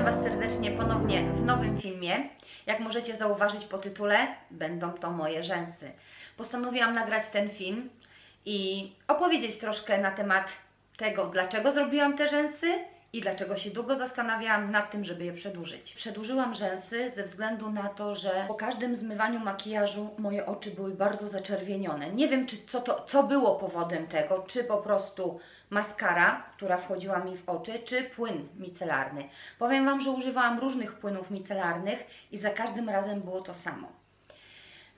Witam Was serdecznie ponownie w nowym filmie. Jak możecie zauważyć po tytule, będą to moje rzęsy. Postanowiłam nagrać ten film i opowiedzieć troszkę na temat tego, dlaczego zrobiłam te rzęsy i dlaczego się długo zastanawiałam nad tym, żeby je przedłużyć. Przedłużyłam rzęsy ze względu na to, że po każdym zmywaniu makijażu moje oczy były bardzo zaczerwienione. Nie wiem, czy co, to, co było powodem tego, czy po prostu maskara, która wchodziła mi w oczy, czy płyn micelarny. Powiem Wam, że używałam różnych płynów micelarnych i za każdym razem było to samo.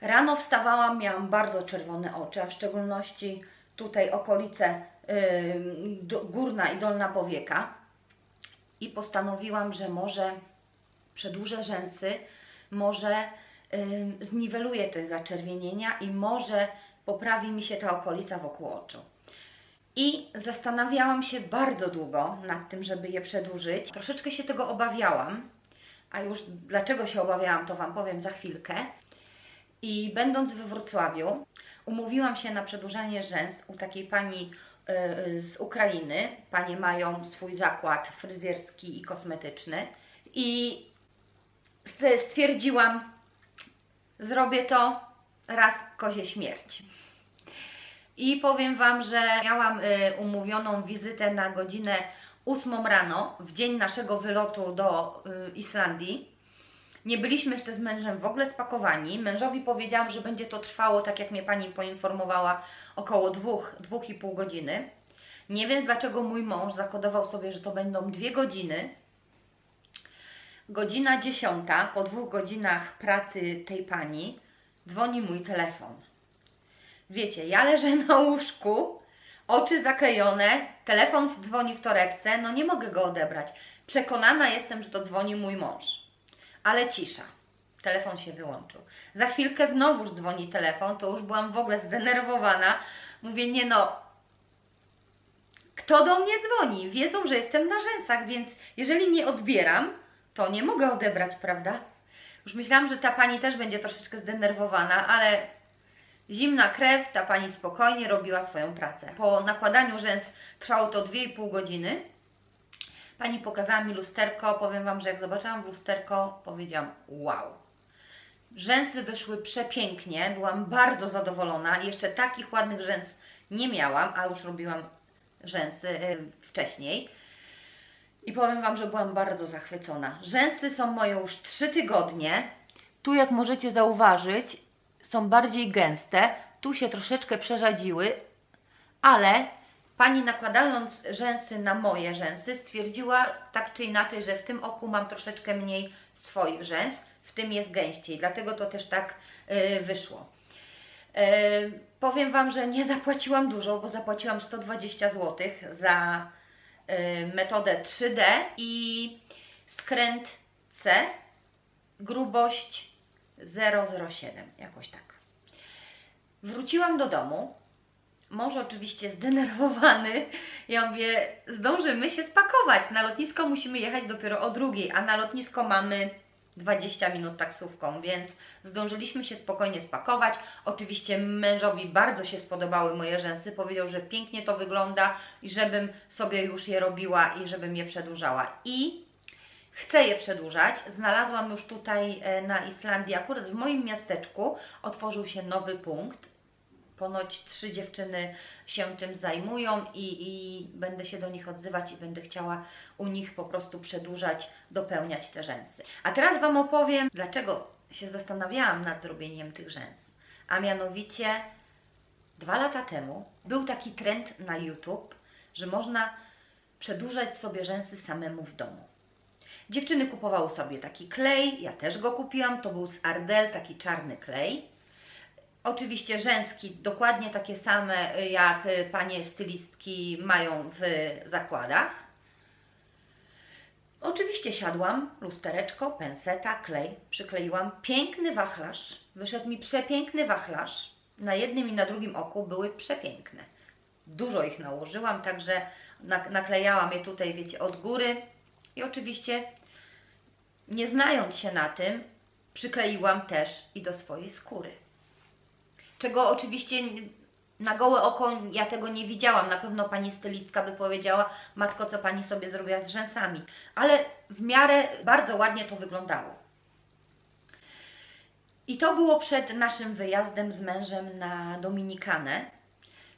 Rano wstawałam, miałam bardzo czerwone oczy, a w szczególności tutaj okolice yy, górna i dolna powieka. I postanowiłam, że może przedłużę rzęsy, może yy, zniweluję te zaczerwienienia i może poprawi mi się ta okolica wokół oczu. I zastanawiałam się bardzo długo nad tym, żeby je przedłużyć. Troszeczkę się tego obawiałam, a już dlaczego się obawiałam, to Wam powiem za chwilkę. I będąc we Wrocławiu, umówiłam się na przedłużanie rzęs u takiej pani z Ukrainy. Panie mają swój zakład fryzjerski i kosmetyczny. I st- stwierdziłam, zrobię to raz kozie śmierć. I powiem Wam, że miałam y, umówioną wizytę na godzinę 8 rano, w dzień naszego wylotu do y, Islandii. Nie byliśmy jeszcze z mężem w ogóle spakowani. Mężowi powiedziałam, że będzie to trwało, tak jak mnie pani poinformowała, około 2-2,5 godziny. Nie wiem dlaczego mój mąż zakodował sobie, że to będą dwie godziny. Godzina 10, po dwóch godzinach pracy tej pani, dzwoni mój telefon. Wiecie, ja leżę na łóżku, oczy zaklejone, telefon dzwoni w torebce, no nie mogę go odebrać. Przekonana jestem, że to dzwoni mój mąż. Ale cisza. Telefon się wyłączył. Za chwilkę znowuż dzwoni telefon, to już byłam w ogóle zdenerwowana. Mówię, nie no, kto do mnie dzwoni? Wiedzą, że jestem na rzęsach, więc jeżeli nie odbieram, to nie mogę odebrać, prawda? Już myślałam, że ta pani też będzie troszeczkę zdenerwowana, ale Zimna krew, ta pani spokojnie robiła swoją pracę. Po nakładaniu rzęs trwało to 2,5 godziny. Pani pokazała mi lusterko. Powiem Wam, że jak zobaczyłam w lusterko, powiedziałam wow. Rzęsy wyszły przepięknie, byłam bardzo zadowolona. Jeszcze takich ładnych rzęs nie miałam, a już robiłam rzęsy y, wcześniej. I powiem Wam, że byłam bardzo zachwycona. Rzęsy są moje już 3 tygodnie. Tu, jak możecie zauważyć, są bardziej gęste, tu się troszeczkę przerzadziły, ale pani nakładając rzęsy na moje rzęsy stwierdziła tak czy inaczej, że w tym oku mam troszeczkę mniej swoich rzęs, w tym jest gęściej, dlatego to też tak yy, wyszło. Yy, powiem Wam, że nie zapłaciłam dużo, bo zapłaciłam 120 zł za yy, metodę 3D i skręt C, grubość 007, jakoś tak. Wróciłam do domu. Mąż oczywiście zdenerwowany. Ja mówię, zdążymy się spakować. Na lotnisko musimy jechać dopiero o drugiej, a na lotnisko mamy 20 minut taksówką, więc zdążyliśmy się spokojnie spakować. Oczywiście mężowi bardzo się spodobały moje rzęsy. Powiedział, że pięknie to wygląda i żebym sobie już je robiła i żebym je przedłużała. I Chcę je przedłużać. Znalazłam już tutaj e, na Islandii, akurat w moim miasteczku, otworzył się nowy punkt. Ponoć trzy dziewczyny się tym zajmują i, i będę się do nich odzywać i będę chciała u nich po prostu przedłużać, dopełniać te rzęsy. A teraz Wam opowiem, dlaczego się zastanawiałam nad zrobieniem tych rzęs. A mianowicie dwa lata temu był taki trend na YouTube, że można przedłużać sobie rzęsy samemu w domu. Dziewczyny kupowały sobie taki klej, ja też go kupiłam, to był z Ardell, taki czarny klej. Oczywiście rzęski dokładnie takie same jak panie stylistki mają w zakładach. Oczywiście siadłam, lustereczko, penseta, klej, przykleiłam piękny wachlarz. Wyszedł mi przepiękny wachlarz. Na jednym i na drugim oku były przepiękne. Dużo ich nałożyłam, także naklejałam je tutaj, wiecie, od góry. I oczywiście, nie znając się na tym, przykleiłam też i do swojej skóry. Czego oczywiście na gołe oko ja tego nie widziałam. Na pewno pani stylistka by powiedziała, matko, co pani sobie zrobiła z rzęsami. Ale w miarę bardzo ładnie to wyglądało. I to było przed naszym wyjazdem z mężem na Dominikanę.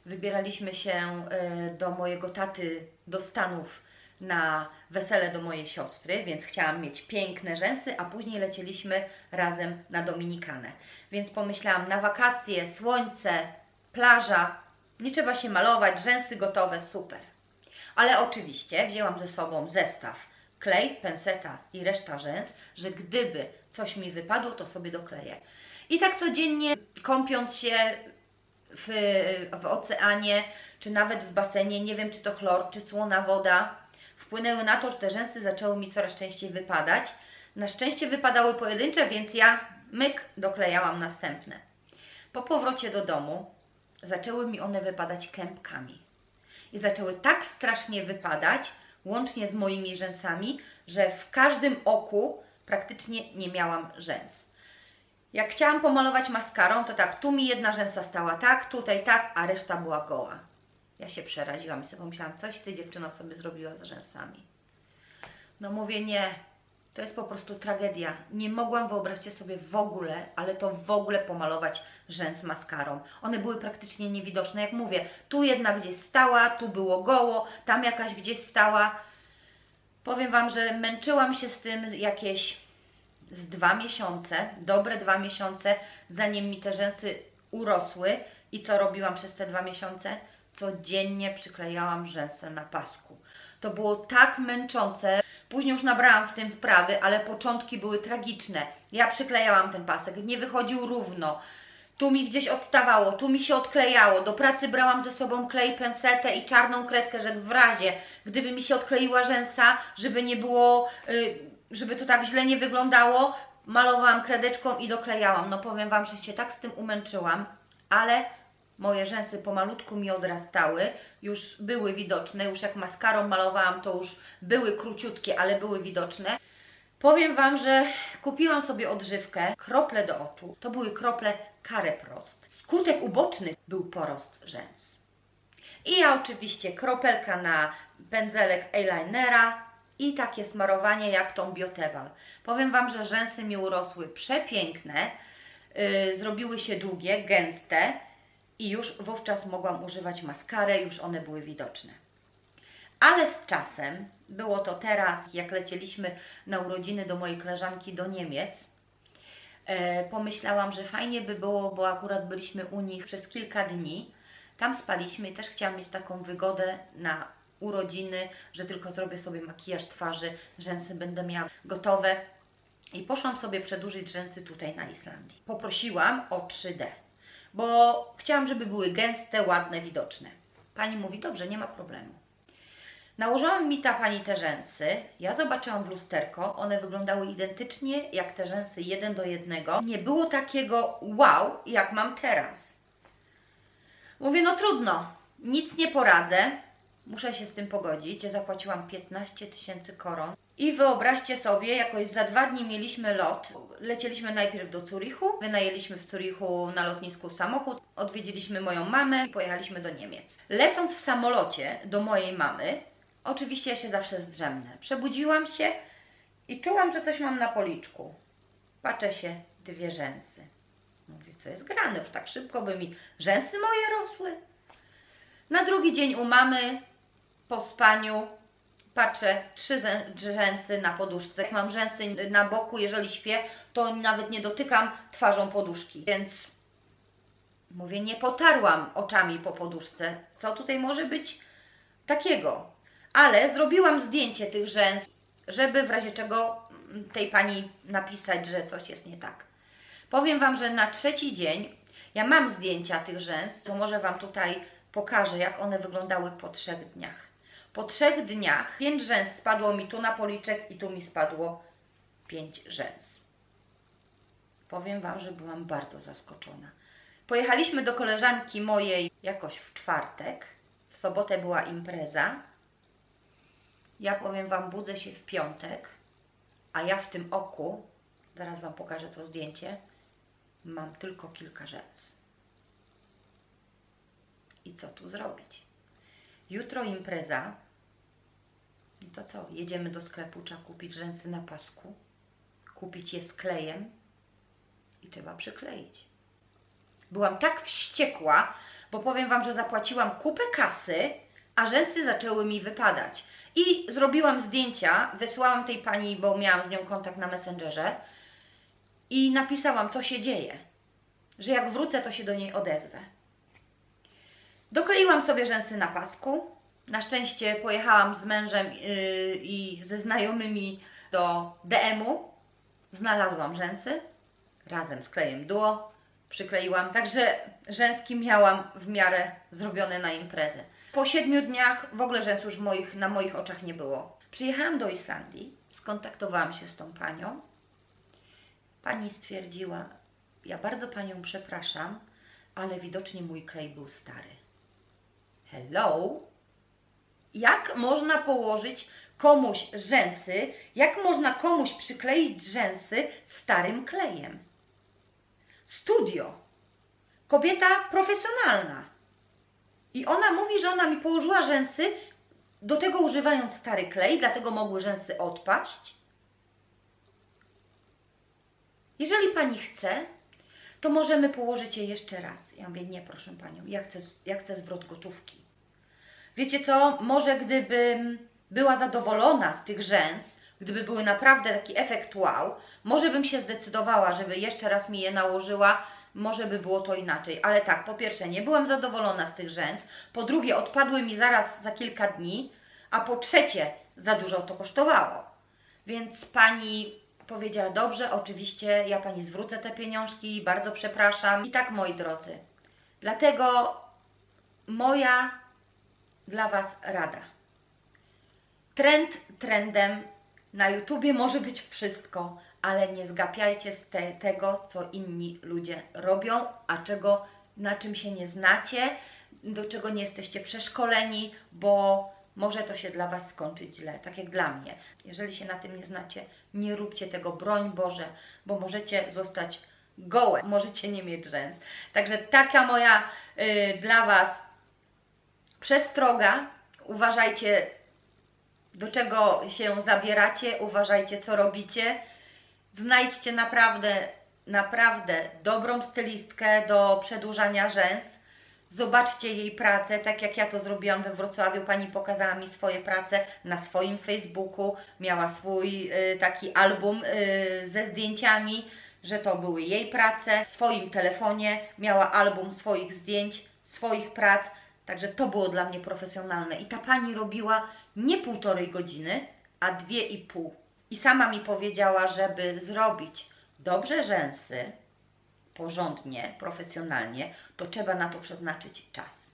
Wybieraliśmy się y, do mojego taty do Stanów na wesele do mojej siostry, więc chciałam mieć piękne rzęsy, a później lecieliśmy razem na Dominikanę. Więc pomyślałam, na wakacje, słońce, plaża, nie trzeba się malować, rzęsy gotowe, super. Ale oczywiście wzięłam ze sobą zestaw klej, penseta i reszta rzęs, że gdyby coś mi wypadło, to sobie dokleję. I tak codziennie kąpiąc się w, w oceanie, czy nawet w basenie, nie wiem czy to chlor, czy słona woda, wpłynęły na to, że te rzęsy zaczęły mi coraz częściej wypadać. Na szczęście wypadały pojedyncze, więc ja myk doklejałam następne. Po powrocie do domu zaczęły mi one wypadać kępkami. I zaczęły tak strasznie wypadać, łącznie z moimi rzęsami, że w każdym oku praktycznie nie miałam rzęs. Jak chciałam pomalować maskarą, to tak, tu mi jedna rzęsa stała tak, tutaj tak, a reszta była goła. Ja się przeraziłam i sobie pomyślałam, coś ty dziewczyno sobie zrobiła z rzęsami. No mówię, nie, to jest po prostu tragedia. Nie mogłam, wyobraźcie sobie w ogóle, ale to w ogóle pomalować rzęs maskarą. One były praktycznie niewidoczne. Jak mówię, tu jedna gdzieś stała, tu było goło, tam jakaś gdzieś stała. Powiem Wam, że męczyłam się z tym jakieś z dwa miesiące, dobre dwa miesiące, zanim mi te rzęsy urosły. I co robiłam przez te dwa miesiące? Codziennie przyklejałam rzęsy na pasku. To było tak męczące. Później już nabrałam w tym wprawy, ale początki były tragiczne. Ja przyklejałam ten pasek, nie wychodził równo. Tu mi gdzieś odstawało, tu mi się odklejało. Do pracy brałam ze sobą klej, pensetę i czarną kredkę, że w razie, gdyby mi się odkleiła rzęsa, żeby nie było, y, żeby to tak źle nie wyglądało, malowałam kredeczką i doklejałam. No powiem Wam, że się tak z tym umęczyłam, ale moje rzęsy pomalutku mi odrastały, już były widoczne, już jak maskarą malowałam, to już były króciutkie, ale były widoczne. Powiem Wam, że kupiłam sobie odżywkę, krople do oczu. To były krople Careprost. Skutek uboczny był porost rzęs. I ja oczywiście kropelka na pędzelek eyelinera i takie smarowanie jak tą Biotewal. Powiem Wam, że rzęsy mi urosły przepiękne, yy, zrobiły się długie, gęste i już wówczas mogłam używać maskarę, już one były widoczne. Ale z czasem, było to teraz, jak lecieliśmy na urodziny do mojej koleżanki do Niemiec, e, pomyślałam, że fajnie by było, bo akurat byliśmy u nich przez kilka dni. Tam spaliśmy i też chciałam mieć taką wygodę na urodziny, że tylko zrobię sobie makijaż twarzy, rzęsy będę miała gotowe. I poszłam sobie przedłużyć rzęsy tutaj na Islandii. Poprosiłam o 3D, bo chciałam, żeby były gęste, ładne, widoczne. Pani mówi, dobrze, nie ma problemu. Nałożyłam mi ta pani te rzęsy. Ja zobaczyłam w lusterko, one wyglądały identycznie jak te rzęsy jeden do jednego. Nie było takiego wow, jak mam teraz. Mówię, no trudno, nic nie poradzę. Muszę się z tym pogodzić. Ja zapłaciłam 15 tysięcy koron. I wyobraźcie sobie, jakoś za dwa dni mieliśmy lot. Lecieliśmy najpierw do Zurichu, wynajęliśmy w Zurichu na lotnisku samochód, odwiedziliśmy moją mamę i pojechaliśmy do Niemiec. Lecąc w samolocie do mojej mamy, Oczywiście ja się zawsze zdrzemnę. Przebudziłam się i czułam, że coś mam na policzku. Patrzę się, dwie rzęsy. Mówię, co jest grane, już tak szybko by mi rzęsy moje rosły. Na drugi dzień u mamy, po spaniu, patrzę, trzy rzęsy na poduszce. Jak mam rzęsy na boku, jeżeli śpię, to nawet nie dotykam twarzą poduszki. Więc mówię, nie potarłam oczami po poduszce. Co tutaj może być takiego? ale zrobiłam zdjęcie tych rzęs, żeby w razie czego tej pani napisać, że coś jest nie tak. Powiem Wam, że na trzeci dzień ja mam zdjęcia tych rzęs, to może Wam tutaj pokażę, jak one wyglądały po trzech dniach. Po trzech dniach pięć rzęs spadło mi tu na policzek i tu mi spadło pięć rzęs. Powiem Wam, że byłam bardzo zaskoczona. Pojechaliśmy do koleżanki mojej jakoś w czwartek. W sobotę była impreza. Ja powiem Wam, budzę się w piątek, a ja w tym oku, zaraz Wam pokażę to zdjęcie, mam tylko kilka rzęs. co tu zrobić? Jutro impreza. To co? Jedziemy do sklepu, trzeba kupić rzęsy na pasku, kupić je z klejem i trzeba przykleić. Byłam tak wściekła, bo powiem Wam, że zapłaciłam kupę kasy, a rzęsy zaczęły mi wypadać. I zrobiłam zdjęcia, wysłałam tej pani, bo miałam z nią kontakt na Messengerze i napisałam, co się dzieje. Że jak wrócę, to się do niej odezwę. Dokleiłam sobie rzęsy na pasku. Na szczęście pojechałam z mężem yy, i ze znajomymi do DM-u. Znalazłam rzęsy razem z klejem duo. Przykleiłam, także rzęski miałam w miarę zrobione na imprezę. Po siedmiu dniach w ogóle rzęs już moich, na moich oczach nie było. Przyjechałam do Islandii, skontaktowałam się z tą panią. Pani stwierdziła, ja bardzo panią przepraszam, ale widocznie mój klej był stary. Hello? Jak można położyć komuś rzęsy, jak można komuś przykleić rzęsy starym klejem? Studio. Kobieta profesjonalna. I ona mówi, że ona mi położyła rzęsy, do tego używając stary klej, dlatego mogły rzęsy odpaść. Jeżeli pani chce, to możemy położyć je jeszcze raz. Ja mówię, nie proszę panią, ja chcę, ja chcę zwrot gotówki. Wiecie co, może gdybym była zadowolona z tych rzęs, gdyby były naprawdę taki efekt wow, może bym się zdecydowała, żeby jeszcze raz mi je nałożyła, może by było to inaczej. Ale tak, po pierwsze, nie byłam zadowolona z tych rzęs, po drugie, odpadły mi zaraz za kilka dni, a po trzecie, za dużo to kosztowało. Więc pani powiedziała, dobrze, oczywiście, ja pani zwrócę te pieniążki, bardzo przepraszam. I tak, moi drodzy, dlatego moja dla Was rada. Trend trendem, na YouTubie może być wszystko, ale nie zgapiajcie z te, tego, co inni ludzie robią, a czego, na czym się nie znacie, do czego nie jesteście przeszkoleni, bo może to się dla Was skończyć źle, tak jak dla mnie. Jeżeli się na tym nie znacie, nie róbcie tego, broń Boże, bo możecie zostać gołe, możecie nie mieć rzęs. Także taka moja y, dla Was przestroga. Uważajcie, do czego się zabieracie, uważajcie, co robicie. Znajdźcie naprawdę, naprawdę dobrą stylistkę do przedłużania rzęs. Zobaczcie jej pracę, tak jak ja to zrobiłam we Wrocławiu. Pani pokazała mi swoje prace na swoim Facebooku. Miała swój y, taki album y, ze zdjęciami, że to były jej prace. W swoim telefonie miała album swoich zdjęć, swoich prac. Także to było dla mnie profesjonalne. I ta pani robiła nie półtorej godziny, a dwie i pół. I sama mi powiedziała, żeby zrobić dobrze rzęsy, porządnie, profesjonalnie, to trzeba na to przeznaczyć czas.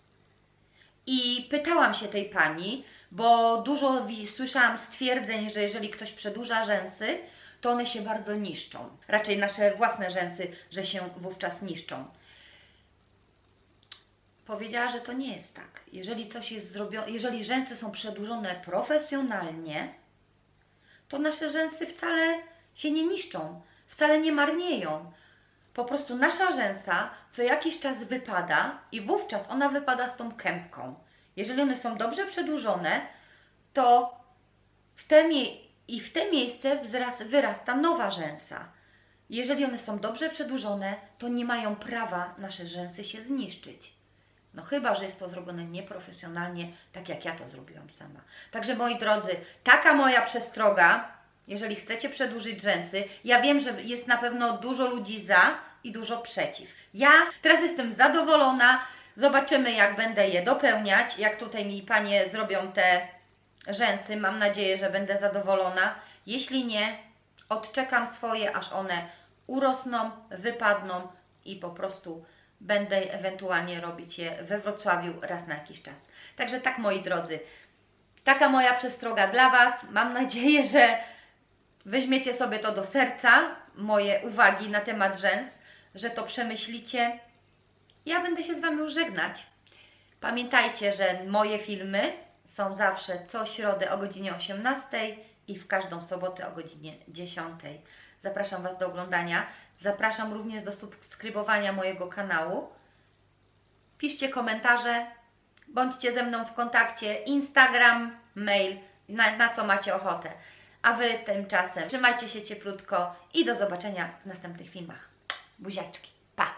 I pytałam się tej pani, bo dużo słyszałam stwierdzeń, że jeżeli ktoś przedłuża rzęsy, to one się bardzo niszczą. Raczej nasze własne rzęsy, że się wówczas niszczą. Powiedziała, że to nie jest tak. Jeżeli coś jest zrobione, jeżeli rzęsy są przedłużone profesjonalnie, to nasze rzęsy wcale się nie niszczą, wcale nie marnieją. Po prostu nasza rzęsa co jakiś czas wypada i wówczas ona wypada z tą kępką. Jeżeli one są dobrze przedłużone, to w te i w te miejsce wyrasta nowa rzęsa. Jeżeli one są dobrze przedłużone, to nie mają prawa nasze rzęsy się zniszczyć. No chyba, że jest to zrobione nieprofesjonalnie, tak jak ja to zrobiłam sama. Także moi drodzy, taka moja przestroga, jeżeli chcecie przedłużyć rzęsy, ja wiem, że jest na pewno dużo ludzi za i dużo przeciw. Ja teraz jestem zadowolona, zobaczymy jak będę je dopełniać, jak tutaj mi panie zrobią te rzęsy, mam nadzieję, że będę zadowolona. Jeśli nie, odczekam swoje, aż one urosną, wypadną i po prostu będę ewentualnie robić je we Wrocławiu raz na jakiś czas. Także tak, moi drodzy, taka moja przestroga dla Was. Mam nadzieję, że weźmiecie sobie to do serca, moje uwagi na temat rzęs, że to przemyślicie. Ja będę się z Wami już żegnać. Pamiętajcie, że moje filmy są zawsze co środę o godzinie 18 i w każdą sobotę o godzinie 10. Zapraszam Was do oglądania. Zapraszam również do subskrybowania mojego kanału. Piszcie komentarze, Bądźcie ze mną w kontakcie Instagram, mail, na, na co macie ochotę. A Wy tymczasem trzymajcie się cieplutko i do zobaczenia w następnych filmach. Buziaczki. Pa!